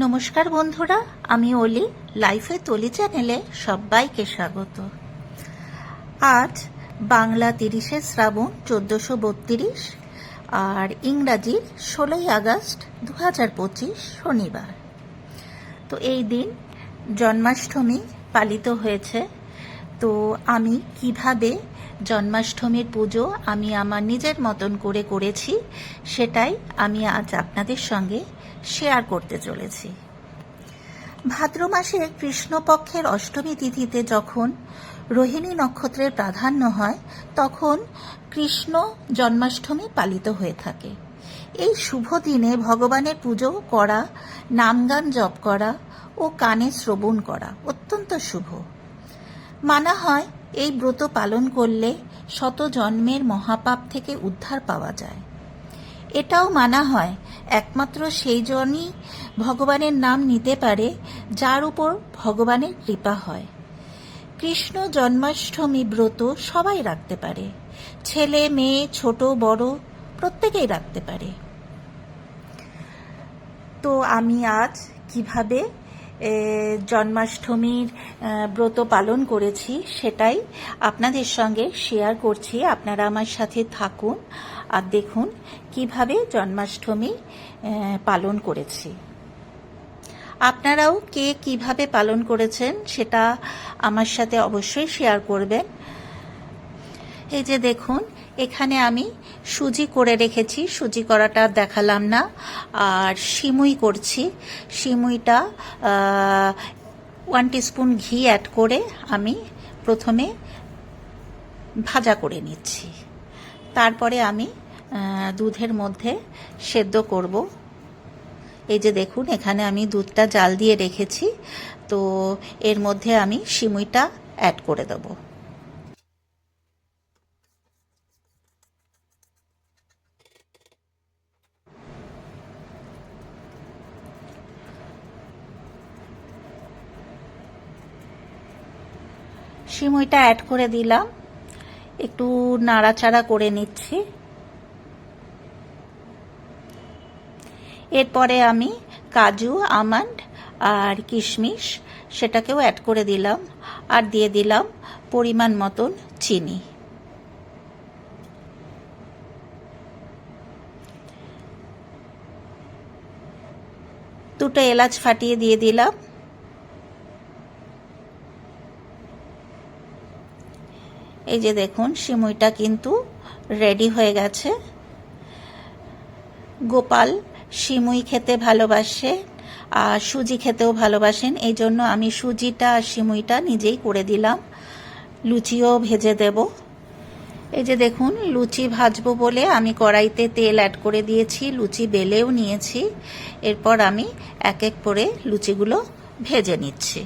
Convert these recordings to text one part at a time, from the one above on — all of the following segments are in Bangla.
নমস্কার বন্ধুরা, আমি অলি লাইফে তলি চ্যানেলে সবাইকে স্বাগত। আজ বাংলা তিরিশে শ্রাবণ চোদ্দোশো বত্রিশ আর ইংরাজির ষোলোই আগস্ট দু হাজার পঁচিশ শনিবার। তো এই দিন জন্মাষ্টমী পালিত হয়েছে। তো আমি কীভাবে জন্মাষ্টমীর পুজো আমি আমার নিজের মতন করে করেছি সেটাই আমি আজ আপনাদের সঙ্গে শেয়ার করতে চলেছি। ভাদ্র মাসে কৃষ্ণপক্ষের অষ্টমী তিথিতে যখন রোহিণী নক্ষত্রের প্রাধান্য হয়, তখন কৃষ্ণ জন্মাষ্টমী পালিত হয়ে থাকে। এই শুভ দিনে ভগবানের পুজো করা নামগান জপ করা ও কানে শ্রবণ করা অত্যন্ত শুভ। মানা হয় এই ব্রত পালন করলে শত জন্মের মহাপাপ থেকে উদ্ধার পাওয়া যায়। এটাও মানা হয় একমাত্র সেই জনই ভগবানের নাম নিতে পারে, যার উপর ভগবানের কৃপা হয়। কৃষ্ণ জন্মাষ্টমী ব্রত সবাই রাখতে পারে। ছেলে, মেয়ে, ছোট, বড়, প্রত্যেকেই রাখতে পারে। তো আমি আজ কীভাবে জন্মাষ্টমীর ব্রত পালন করেছি সেটাই আপনাদের সঙ্গে শেয়ার করছি। আপনারা আমার সাথে থাকুন। আর দেখুন কীভাবে জন্মাষ্টমী পালন করেছি। আপনারাও কে কীভাবে পালন করেছেন সেটা আমার সাথে অবশ্যই শেয়ার করবেন। এই যে দেখুন, এখানে আমি সুজি করে রেখেছি, সুজি করাটা দেখালাম না। আর সিমুই করছি, সিমুইটা ওয়ান টিস্পুন ঘি অ্যাড করে আমি প্রথমে ভাজা করে নিচ্ছি। তারপরে আমি দুধের মধ্যে সেদ্ধ করব। এই যে দেখুন, এখানে আমি দুধটা জাল দিয়ে রেখেছি। তো এর মধ্যে আমি সিমুইটা অ্যাড করে দেবো। সিমইটা অ্যাড করে দিলাম। একটু নাড়াচাড়া করে নিচ্ছি। এরপরে আমি কাজু, আমন্ড আর কিশমিশ সেটাকেও অ্যাড করে দিলাম আর দিয়ে দিলাম পরিমাণ মতন চিনি। দুটো এলাচ ফাটিয়ে দিয়ে দিলাম। এই যে দেখুন, সিমুইটা কিন্তু রেডি হয়ে গেছে। গোপাল সিমুই খেতে ভালোবাসে আর সুজি খেতেও ভালোবাসেন। এই জন্য আমি সুজিটা আর সিমুইটা নিজেই করে দিলাম। লুচিও ভেজে দেব। এই যে দেখুন, লুচি ভাজবো বলে আমি কড়াইতে তেল অ্যাড করে দিয়েছি, লুচি বেলেও নিয়েছি। এরপর আমি এক এক করে লুচিগুলো ভেজে নিচ্ছি।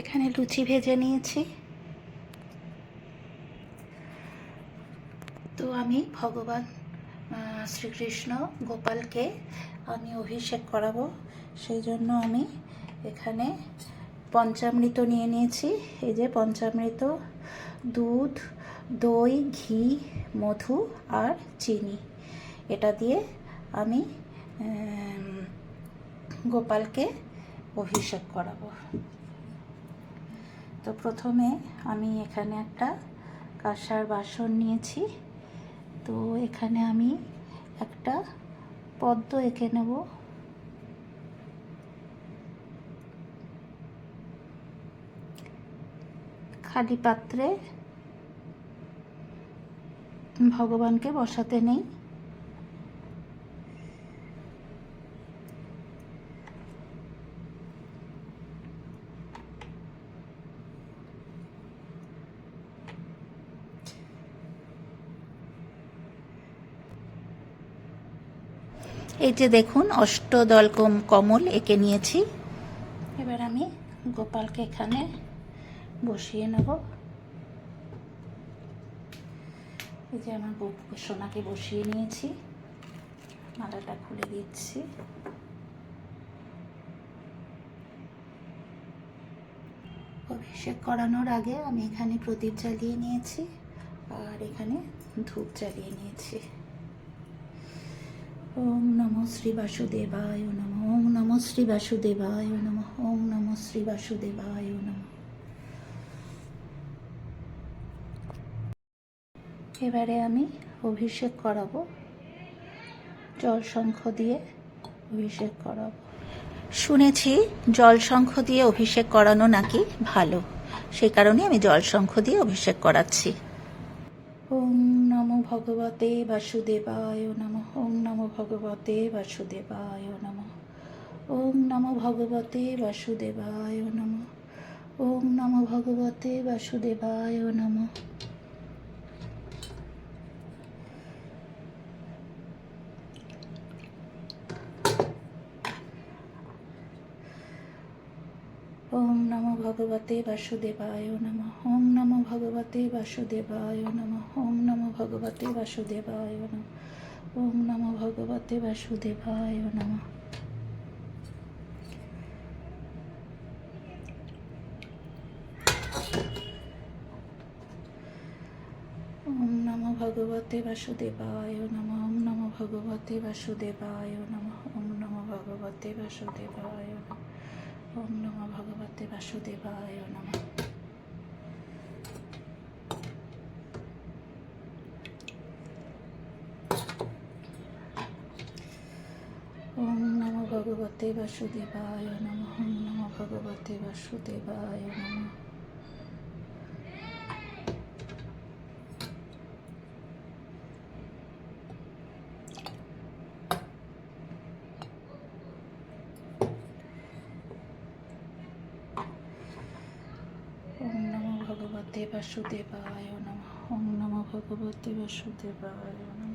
এখানে লুচি ভেজে নিয়েছি। তো আমি ভগবান শ্রীকৃষ্ণ, গোপালকে আমি অভিষেক করাবো। সেই জন্য আমি এখানে পঞ্চামৃত নিয়ে নিয়েছি। এই যে পঞ্চামৃত, দুধ, দই, ঘি, মধু আর চিনি। এটা দিয়ে আমি গোপালকে অভিষেক করাবো। তো প্রথমে আমি এখানে একটা কাঁসার বাসন নিয়েছি। তো এখানে আমি একটা পদ্ম এঁকে নেব। খালি পাত্রে ভগবানকে বসাতে নেই। এই যে দেখুন অষ্টদল কম- কমল এঁকে নিয়েছি। এবার আমি গোপালকে এখানে বসিয়ে নেব। এই যে আমার সোনাকে বসিয়ে নিয়েছি। মালাটা খুলে দিচ্ছি। অভিষেক করানোর আগে আমি এখানে প্রদীপ জ্বালিয়ে নিয়েছি আর এখানে ধূপ জ্বালিয়ে নিয়েছি। ওম নমো শ্রী বাসুদেবায় নম। ওম নমো শ্রী বাসুদেবায় নম। ওম নমো শ্রী বাসুদেবায় নম। এবারে আমি অভিষেক করাবো। জল শঙ্খ দিয়ে অভিষেক করাবো। শুনেছি জল শঙ্খ দিয়ে অভিষেক করানো নাকি ভালো। সেই কারণে আমি জল শঙ্খ দিয়ে অভিষেক করাচ্ছি। ওম নমো ভগবতে বাসুদেবায় নম। নমো ভগবতে বাসুদেবায় নম ওম নমো ভগবতে বাসুদেবায় নম ওম নমো ভগবতে বাসুদেবায় নম ওম নমো ভগবতে বাসুদেবায় নম ওম নমো ভগবতে বাসুদেবায় নম ওম নমো ভগবতে বাসুদেবায় নম ওম নমো ভগবতে বাসুদেবায় নম। ওম নমো ভগবতে বাসুদেবায় নম। ওম নমো ভগবতে বাসুদেবায় নম। ওম নমো ভগবতে বাসুদেবায় নম। ওম নমো ভগবতে বাসুদেবায় নম ওম নমো ভগবতে বাসুদেবায় নম নমো ভগবতে বাসুদেবায় নমো ভগবতে বাসুদেবায় নম ওম নমো ভগবতে বাসুদেবায় নম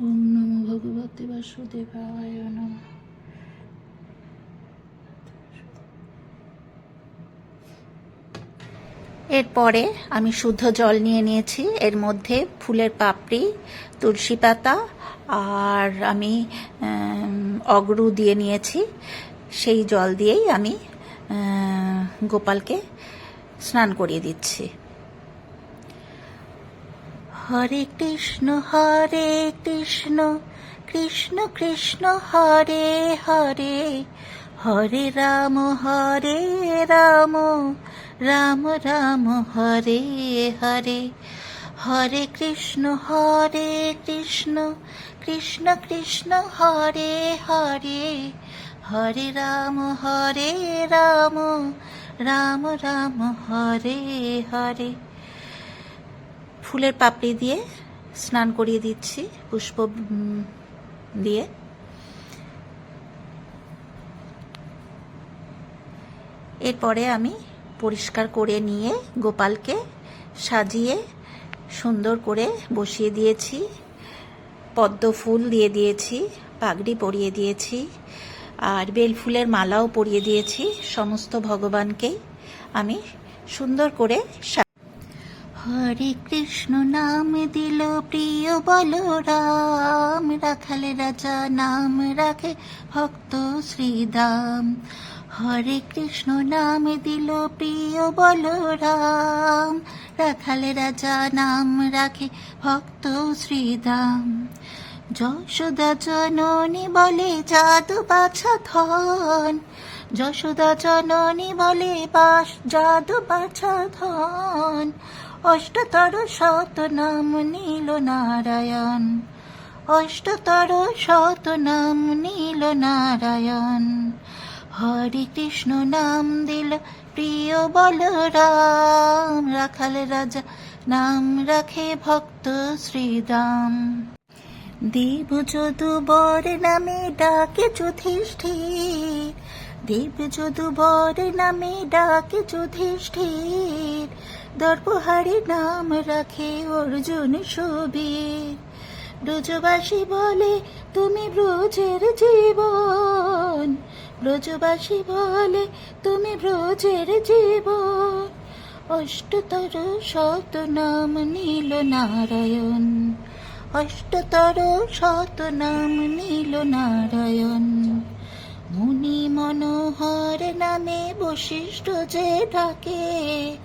ওম নমো ভগবতে বাসুদেবায় নম এরপরে আমি শুদ্ধ জল নিয়ে নিয়েছি। এর মধ্যে ফুলের পাপড়ি, তুলসী পাতা আর আমি অগরু দিয়ে নিয়েছি। সেই জল দিয়েই আমি গোপালকে স্নান করিয়ে দিচ্ছি। হরে কৃষ্ণ হরে কৃষ্ণ কৃষ্ণ কৃষ্ণ, হরে হরে। হরে রাম হরে রাম। রাম রাম, হরে হরে। হরে কৃষ্ণ হরে কৃষ্ণ। কৃষ্ণ কৃষ্ণ, হরে হরে। হরে রাম হরে রাম। রাম রাম, হরে হরে। ফুলের পাপড়ি দিয়ে স্নান করিয়ে দিচ্ছি, পুষ্প দিয়ে। এরপরে আমি পরিষ্কার করে নিয়ে গোপালকে সাজিয়ে সুন্দর করে বসিয়ে দিয়েছি। পদ্ম ফুল দিয়ে দিয়েছি, পাগড়ি পরিয়ে দিয়েছি, আর বেল ফুলের মালাও পরিয়ে দিয়েছি সমস্ত ভগবানকেই। আমি সুন্দর করে হরে কৃষ্ণ নাম দিল প্রিয় বলরাম, রাখালে রাজা নাম রাখে ভক্ত শ্রীদাম। হরে কৃষ্ণ নাম দিল প্রিয় বলরাম। রাখালে রাজা নাম রাখে ভক্ত শ্রীদাম যশোদা জননী বলে জাদু বাছা ধন। যশোদা জননী বলে বাস জাদু বাছা ধন। অষ্টতর শত নাম নীল নারায়ণ। অষ্টতর শত নাম নীল নারায়ণ। হরে কৃষ্ণ নাম দিল প্রিয় বলরাম। রাখাল রাজা নাম রাখে ভক্ত শ্রীরাম। দেব যদুবর নামে ডাকে যুধিষ্ঠির দেব যদুবর নামে ডাকে যুধিষ্ঠির দর্পহারি নাম রাখে অর্জুন সুবীর। ব্রজবাসী বলে, তুমি ব্রজের জীবন ব্রজবাসী বলে, তুমি ব্রজের জীবন। অষ্টতর শত নাম নীল নারায়ণ। অষ্টতর শত নাম নীল নারায়ণ। মুনি মনোহর নামে বশিষ্ঠ যে ডাকে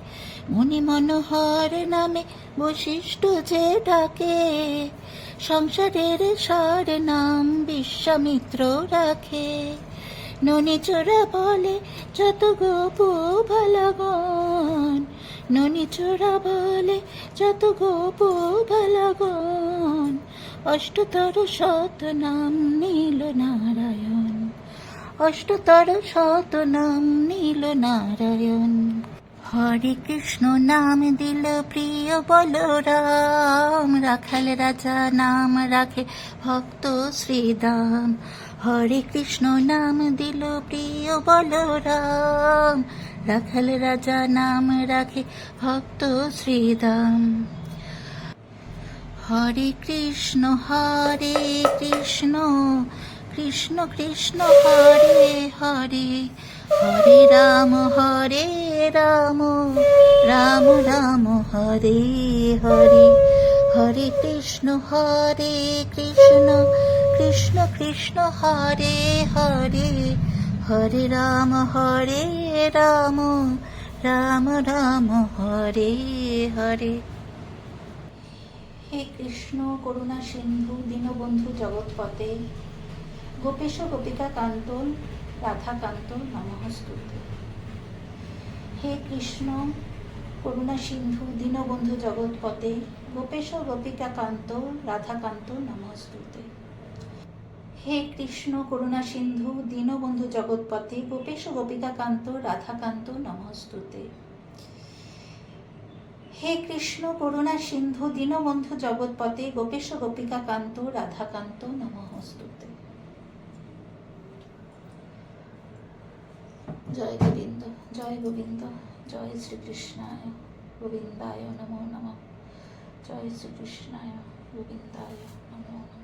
মুনি মনোহর নামে বশিষ্ঠ যে ডাকে সংসারের সার নাম বিশ্বামিত্র রাখে। ননি চোরা বলে যত গোপ ভালাগন। ননি চোরা বলে যত গোপ ভালাগন। অষ্টতর শত নাম নীল নারায়ণ। অষ্টতর শত নাম নীল নারায়ণ। হরে কৃষ্ণ নাম দিল প্রিয় বলরাম। রাখাল রাজা নাম রাখে ভক্ত শ্রীদাম। হরে কৃষ্ণ নাম দিল প্রিয় বলরাম। রাখাল রাজা নাম রাখে ভক্ত শ্রীদাম। হরে কৃষ্ণ হরে কৃষ্ণ কৃষ্ণ কৃষ্ণ, হরে হরে। হরে রাম হরে রাম রাম রাম, হরে হরে। হরে কৃষ্ণ হরে কৃষ্ণ কৃষ্ণ কৃষ্ণ হরে হরে হরে রাম হরে রাম রাম রাম, হরে হরে। হে কৃষ্ণ করুণা সিন্ধু, দীনবন্ধু জগৎপতে গোপেশ গোপিকা কান্ত রাধাকান্ত নমস্তুতে হে কৃষ্ণ করুণা সিন্ধু, দীনবন্ধু জগৎপতে গোপেশ গোপিকা কান্ত রাধাকান্ত নমস্তুতে হে কৃষ্ণ করুণা সিন্ধু, দীনবন্ধু জগৎপতে গোপেশ গোপিকা কান্ত রাধাকান্ত, নমস্তুতে। হে কৃষ্ণ করুণা সিন্ধু, দীনবন্ধু জগৎপতে গোপেশ গোপিকা কান্ত রাধাকান্ত, নমস্তুতে। জয় গোবিন্দ জয় গোবিন্দ, জয় শ্রীকৃষ্ণায় গোবিন্দায় নমো নম। জয় শ্রীকৃষ্ণায় গোবিন্দায় নমো নম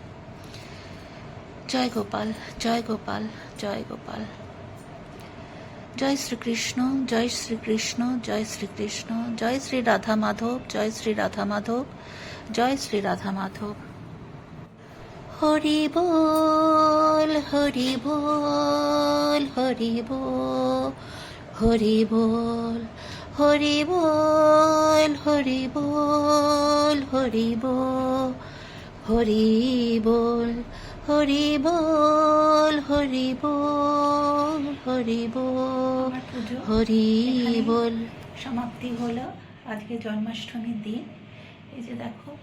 জয় গোপাল জয় গোপাল জয় গোপাল। জয় শ্রীকৃষ্ণ জয় শ্রীকৃষ্ণ জয় শ্রীকৃষ্ণ, জয় শ্রী রাধা মাধব, জয় শ্রী রাধা মাধব, জয় শ্রী রাধা মাধব। হরি বল হরি বল হরি বল হরি বল হরি বল হরি বল হরি বল হরি বল হরি বল হরি বল হরি বল হরি বল। সমাপ্তি হলো। আজকে জন্মাষ্টমীর দিন। এই যে দেখো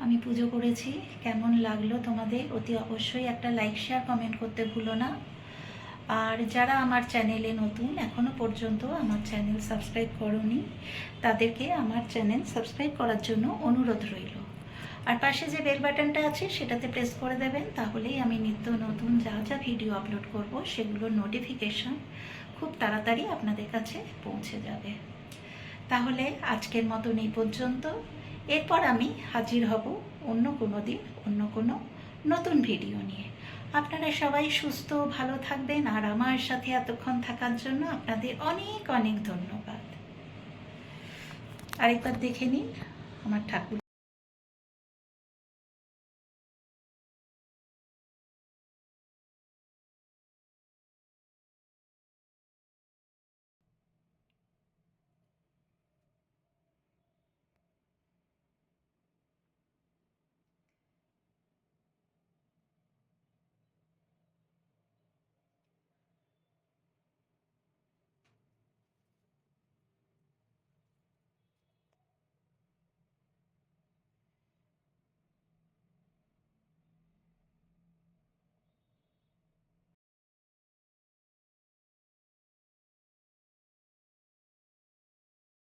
আমি পুজো করেছি। কেমন লাগল তোমাদের? অতি অবশ্যই একটা লাইক শেয়ার কমেন্ট করতে ভুলো না। আর যারা আমার চ্যানেলে নতুন এখনও পর্যন্ত আমার চ্যানেল সাবস্ক্রাইব করনি তাদেরকে আমার চ্যানেল সাবস্ক্রাইব করার জন্য অনুরোধ রইল। আর পাশে যে বেল বাটনটা আছে, সেটাতে প্রেস করে দেবেন, তাহলেই আমি নিত্য নতুন যা যা ভিডিও আপলোড করব সেগুলোর নোটিফিকেশন খুব তাড়াতাড়ি আপনাদের কাছে পৌঁছে যাবে। তাহলে আজকের মতন এই পর্যন্ত। এরপর আমি হাজির হব অন্য কোনো দিন, অন্য কোনো নতুন ভিডিও নিয়ে। আপনারা সবাই সুস্থ, ভালো থাকবেন, আর আমার সাথে এতক্ষণ থাকার জন্য আপনাদের অনেক অনেক ধন্যবাদ। আরেকবার দেখে নিন, আমার ঠাকুর